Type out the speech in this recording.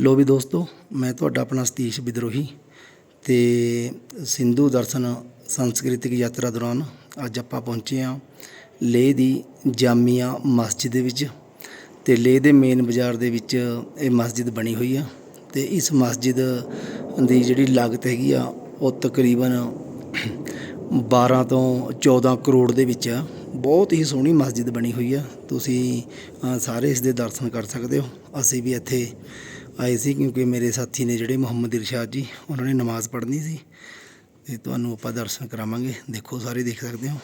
ਲੋ ਵੀ ਦੋਸਤੋ, ਮੈਂ ਤੁਹਾਡਾ ਆਪਣਾ ਸਤੀਸ਼ ਵਿਦਰੋਹੀ ਤੇ ਸਿੰਧੂ ਦਰਸ਼ਨ ਸੰਸਕ੍ਰਿਤਿਕ ਯਾਤਰਾ ਦੌਰਾਨ ਅੱਜ ਆਪਾਂ ਪਹੁੰਚੇ ਹਾਂ ਲੇਹ ਦੀ ਜਾਮੀਆ ਮਸਜਿਦ ਦੇ ਵਿੱਚ ਤੇ ਲੇਹ ਦੇ ਮੇਨ ਬਾਜ਼ਾਰ ਦੇ ਵਿੱਚ ਇਹ ਮਸਜਿਦ ਬਣੀ ਹੋਈ ਆ ਤੇ ਇਸ ਮਸਜਿਦ ਦੀ ਜਿਹੜੀ ਲਾਗਤ ਹੈਗੀ ਆ, ਉਹ ਤਕਰੀਬਨ 12 ਤੋਂ 14 ਕਰੋੜ ਦੇ ਵਿੱਚ ਆ। ਬਹੁਤ ਹੀ ਸੋਹਣੀ ਮਸਜਿਦ ਬਣੀ ਹੋਈ ਆ। ਤੁਸੀਂ ਸਾਰੇ ਇਸ ਦੇ ਦਰਸ਼ਨ ਕਰ ਸਕਦੇ ਹੋ। ਅਸੀਂ ਵੀ ਇੱਥੇ ਆਏ ਸੀ ਕਿਉਂਕਿ ਮੇਰੇ ਸਾਥੀ ਨੇ ਜਿਹੜੇ ਮੁਹੰਮਦ ਇਰਸ਼ਾਦ ਜੀ, ਉਹਨਾਂ ਨੇ ਨਮਾਜ਼ ਪੜ੍ਹਨੀ ਸੀ। ਤੇ ਤੁਹਾਨੂੰ ਆਪਾਂ ਦਰਸ਼ਨ ਕਰਾਵਾਂਗੇ। ਦੇਖੋ, ਸਾਰੇ ਦੇਖ ਸਕਦੇ ਹੋ।